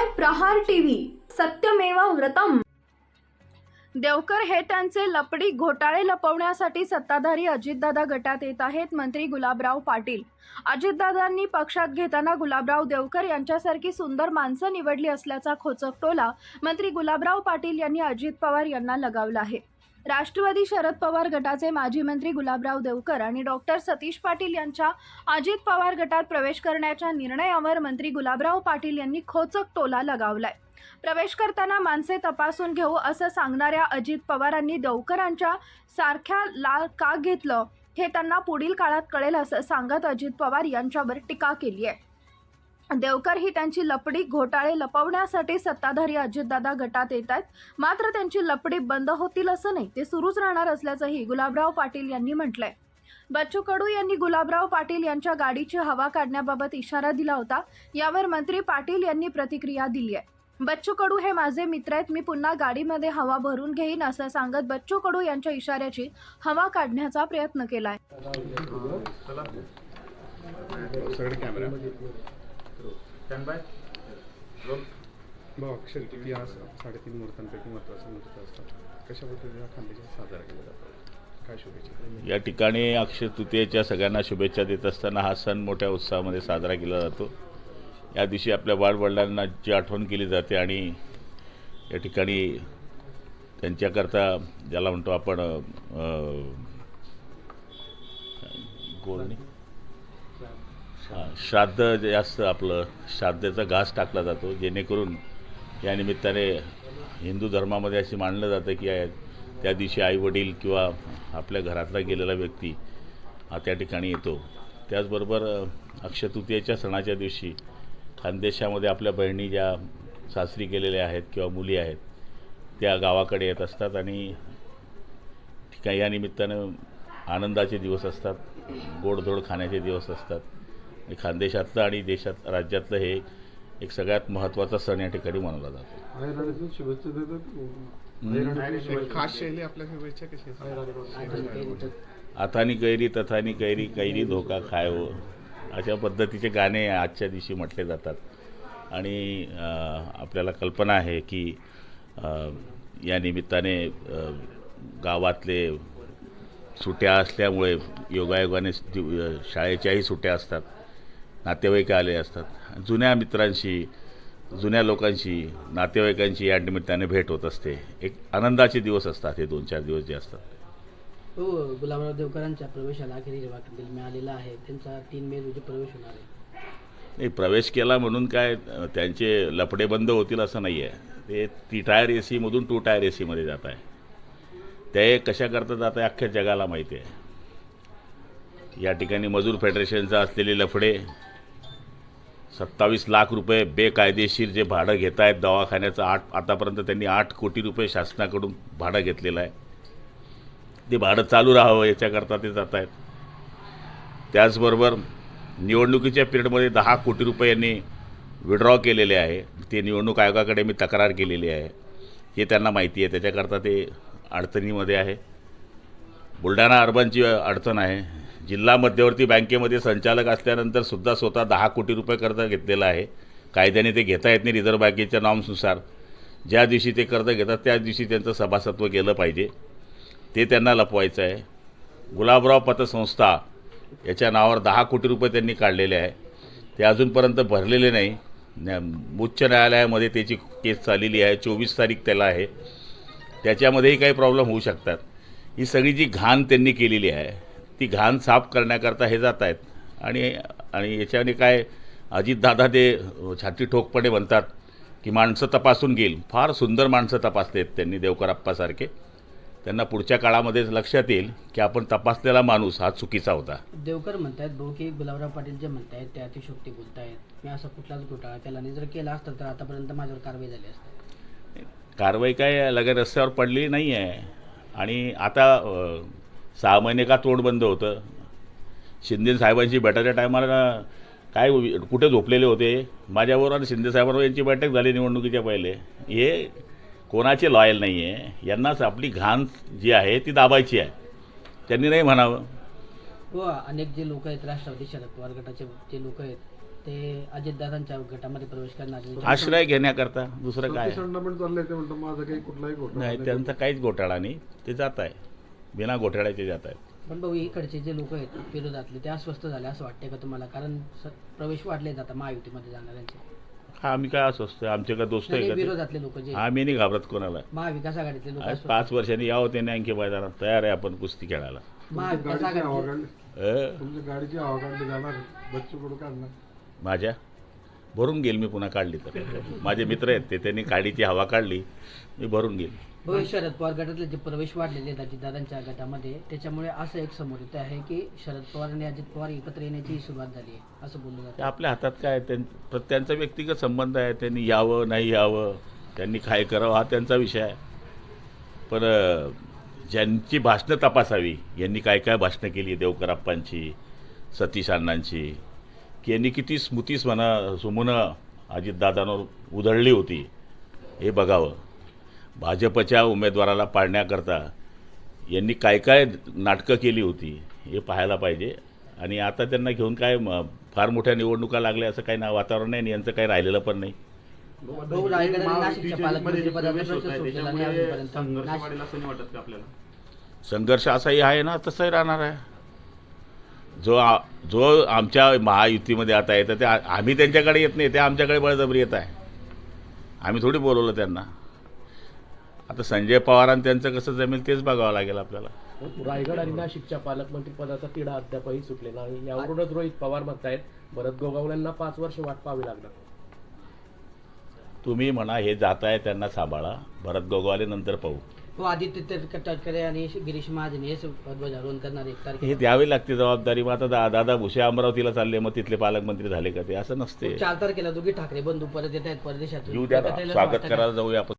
पाहताय प्रहार टीव्ही. सत्यमेवा व्रतम. देवकर हे त्यांचे लपडी घोटाळे लपवण्यासाठी सत्ताधारी अजितदादा गटात येत आहेत मंत्री गुलाबराव पाटील. अजितदादांनी पक्षात घेताना गुलाबराव देवकर यांच्यासारखी सुंदर माणसं निवडली असल्याचा खोचक टोला मंत्री गुलाबराव पाटील यांनी अजित पवार यांना लगावला आहे. राष्ट्रवादी शरद पवार गटाचे माजी मंत्री गुलाबराव देवकर आणि डॉक्टर सतीश पाटील यांच्या अजित पवार गटात प्रवेश करण्याच्या निर्णयावर मंत्री गुलाबराव पाटील यांनी खोचक टोला लगावलाय. प्रवेश करताना माणसे तपासून घेऊ असं सांगणाऱ्या अजित पवारांनी देवकरांच्या सारख्या ला का घेतलं हे त्यांना पुढील काळात कळेल असं सांगत अजित पवार यांच्यावर टीका केली आहे. देवकर ही त्यांची लपडी घोटाळे लपवण्यासाठी सत्ताधारी अजितदादा गटात येत आहेत. मात्र त्यांची लपडी बंद होतील असं नाही ते सुरूच राहणार असल्याचंही गुलाबराव पाटील यांनी म्हटलंय. बच्चू कडू यांनी गुलाबराव पाटील यांच्या गाडीची हवा काढण्याबाबत इशारा दिला होता. यावर मंत्री पाटील यांनी प्रतिक्रिया दिली आहे. बच्चू कडू हे माझे मित्र आहेत मी पुन्हा गाडीमध्ये हवा भरून घेईन असं सांगत बच्चू कडू यांच्या इशाऱ्याची हवा काढण्याचा प्रयत्न केलाय. सगळे कॅमेरा. स्टँड बाय रोल भाऊ अक्षर किती आज साडेतीन मुहूर्तांपैकी महत्त्वाचे मुहूर्त असतात कशा पद्धतीने हा खानदेशात साजरा केला जातो? काय शुभेच्छा? या ठिकाणी अक्षय तृतीयेच्या सगळ्यांना शुभेच्छा देत असताना हा सण मोठ्या उत्साहामध्ये साजरा केला जातो. या दिवशी आपल्या बाळवडिलांना जी आठवण केली जाते आणि या ठिकाणी त्यांच्याकरता ज्याला म्हणतो आपण हां, श्राद्ध जे असतं आपलं श्राद्धेचा घास टाकला जातो जेणेकरून या निमित्ताने हिंदू धर्मामध्ये असे मानलं जातं की त्या दिवशी आईवडील किंवा आपल्या घरातला गेलेला व्यक्ती हा त्या ठिकाणी येतो. त्याचबरोबर अक्षतृतीयेच्या सणाच्या दिवशी खानदेशामध्ये आपल्या बहिणी ज्या सासरी गेलेल्या आहेत किंवा मुली आहेत त्या गावाकडे येत असतात आणि ठिकाणी या निमित्तानं आनंदाचे दिवस असतात गोडधोड खाण्याचे दिवस असतात. खानदेशातलं आणि देशात राज्यातलं हे एक सगळ्यात महत्त्वाचा सण या ठिकाणी मानला जातो. शुभेच्छा देतात. एक खास शैली आपल्या शुभेच्छा कशी अथानी कैरी तथानी कैरी कैरी धोका खाय. हो अशा पद्धतीचे गाणे आजच्या दिवशी म्हटले जातात. आणि आपल्याला कल्पना आहे की या निमित्ताने गावातले सुट्या असल्यामुळे योगायोगाने शाळेच्याही सुट्या असतात. नातेवाईक आले असतात. जुन्या मित्रांशी जुन्या लोकांशी नातेवाईकांची या निमित्ताने भेट होत असते. एक आनंदाचे दिवस असतात हे दोन चार दिवस जे असतात. हो गुलाबराव देवकरांच्या प्रवेशाला अखेरी वाटतील मिळालेला आहे. त्यांचा तीन मे रोजी प्रवेश होणार आहे. नाही प्रवेश केला म्हणून काय त्यांचे लफडे बंद होतील असं नाही आहे ते ती टायर ए सीमधून टू टायर ए सीमध्ये जात आहे. ते कशा करता जात आहे अख्ख्या जगाला माहिती आहे. या ठिकाणी मजूर फेडरेशनचा असलेले लफडे सत्तावीस लाख रुपये बेकायदेशीर जे भाडं घेत आहेत दवाखान्याचं आठ आतापर्यंत त्यांनी आठ कोटी रुपये शासनाकडून भाडं घेतलेलं आहे. ते भाडं चालू राहावं याच्याकरता ते जात आहेत त्याचबरोबर निवडणुकीच्या पिरियडमध्ये दहा कोटी रुपये यांनी विड्रॉ केलेले आहे. ते निवडणूक आयोगाकडे मी तक्रार केलेली आहे. हे त्यांना माहिती आहे. त्याच्याकरता ते अडचणीमध्ये आहे. बुलढाणा अर्बनची अडचण आहे. जिल्हा मध्यवर्ती बँकेमध्ये संचालक असल्यानंतर सुद्धा स्वतः दहा कोटी रुपये कर्ज घेतलेलं आहे. कायद्याने ते घेता येत नाही रिझर्व्ह बँकेच्या नॉर्म्सनुसार ज्या दिवशी ते कर्ज घेतात त्याच दिवशी त्यांचं सभासत्व केलं पाहिजे. ते त्यांना लपवायचं आहे. गुलाबराव पतसंस्था याच्या नावावर दहा कोटी रुपये त्यांनी काढलेले आहे. ते अजूनपर्यंत भरलेले नाही. न्या- उच्च न्यायालयामध्ये त्याची केस चाललेली आहे. चोवीस तारीख त्याला आहे. त्याच्यामध्येही काही प्रॉब्लेम होऊ शकतात. ही सगळी जी घाण त्यांनी केलेली आहे ती घाण साफ करण्याकरता हे जात आहेत. आणि आणि याच्याने काय अजितदादा ते छाती ठोकपणे म्हणतात की माणसं तपासून घेईल. फार सुंदर माणसं तपासलेत त्यांनी देवकरप्पासारखे. त्यांना पुढच्या काळामध्ये लक्षात येईल की आपण तपासलेला माणूस हा चुकीचा होता. देवकर म्हणतायत भाऊ की गुलाबराव पाटील जे म्हणतायत ते अतिशोक्ती बोलतायत. मी असा कुठलाच घोटाळा केला नाही. जर केला असता तर आतापर्यंत माझ्यावर कारवाई झाली असती. कारवाई काय लगेच रस्त्यावर पडली नाही आहे आणि आता सहा महिने का तोंड बंद होतं? शिंदे साहेबांची बैठकीच्या टायमाला काय कुठे झोपलेले होते? माझ्याबरोबर आणि शिंदे साहेबांवर यांची बैठक झाली निवडणुकीच्या पहिले. हे कोणाचे लॉयल नाही आहे यांनाच आपली घाण जी आहे ती दाबायची आहे. त्यांनी नाही म्हणावं. हो अनेक जे लोक आहेत राष्ट्रवादी शरद पवार गटाचे जे लोक आहेत ते अजितदादांच्या गटामध्ये प्रवेश करणार आश्रय घेण्याकरता दुसरं काय? पण चाललंय ते माझं काही कुठलाही घोटाळा नाही. त्यांचा काहीच घोटाळा नाही. ते जात आहे. बिना घोटाळ्याचे जात आहेत. पण भाऊ इकडचे जे लोक आहेत विरोधातले ते अस्वस्थ झाले असं वाटतंय का तुम्हाला? कारण स- प्रवेश वाढले जातात महायुतीमध्ये जाणाऱ्यांचे. हा आम्ही काय असं असतो आमचे काय दोस्त नाही, आहे का ते? विरोधातले लोक जे आम्ही नाही घाबरत कोणाला. महाविकास आघाडीतले लोक आज पाच वर्षांनी यावं त्याने आणखी मैदानात. तयार आहे आपण कुस्ती खेळायला. महाविकास गाडीची हवा आघाडीचे काढली अ, तुमच्या गाडीची हवा काढली जाणार बच्चू कडू काढणार. माझ्या? भरून घेईल मी पुन्हा काढली तर. माझे मित्र आहेत ते त्यांनी गाडीची हवा काढली मी भरून घेईल शरद पवार गटातले जे प्रवेश वाढलेले आहेत अजितदादांच्या गटामध्ये त्याच्यामुळे असं एक समोर येतं आहे की शरद पवार आणि अजित पवार एकत्र येण्याची सुरुवात झाली आहे असं बोललं जातं. आपल्या हातात काय त्यांचा व्यक्तिगत संबंध आहे त्यांनी यावं नाही यावं त्यांनी काय करावं हा त्यांचा विषय आहे. पण ज्यांची भाषणं तपासावी यांनी काय काय भाषणं केली देवकराप्पांची सतीश अण्णांची की यांनी किती स्मृतीस म्हणा सुमनं अजितदादांवर उधळली होती. हे बघावं. भाजपच्या उमेदवाराला पाडण्याकरता यांनी काय काय नाटकं केली होती हे पाहायला पाहिजे. आणि आता त्यांना घेऊन काय म- फार मोठ्या निवडणुका लागल्या असं काही ना वातावरण नाही आणि यांचं काही राहिलेलं पण नाही. संघर्ष असाही आहे ना तसाही राहणार आहे. जो आ- जो आमच्या महायुतीमध्ये आता येतं ते आम्ही त्यांच्याकडे येत नाही ते आमच्याकडे बळजबरी येत आहे. आम्ही थोडी बोलवलं त्यांना. आता संजय पवारांनी त्यांचं कसं जमेल तेच बघावं लागेल आपल्याला. रायगड आणि नाशिकच्या पालकमंत्री पदाचा तिढा अद्यापही सुटलेला आहे यावरूनच रोहित पवार म्हणतायत भरत गोगावल्यांना पाच वर्ष वाट पाहावी लागणार. तुम्ही म्हणा हे जात आहे त्यांना सांभाळा. भरत गोगवाले नंतर पाहू. हो आदित्य तटक- तटकरे आणि गिरीश महाजन हे ध्वजारोहण करणार एक हे तारखेला द्यावी लागते जबाबदारी. मग आता दा दादा भुसे अमरावतीला चालले मग तिथले पालकमंत्री झाले का ते? असं नसते. चार तारखेला दोघी ठाकरे बंधू परत येत आहेत परदेशातून. येऊ द्या ना, एकत्र यायला स्वागत? करायला जाऊया आपण.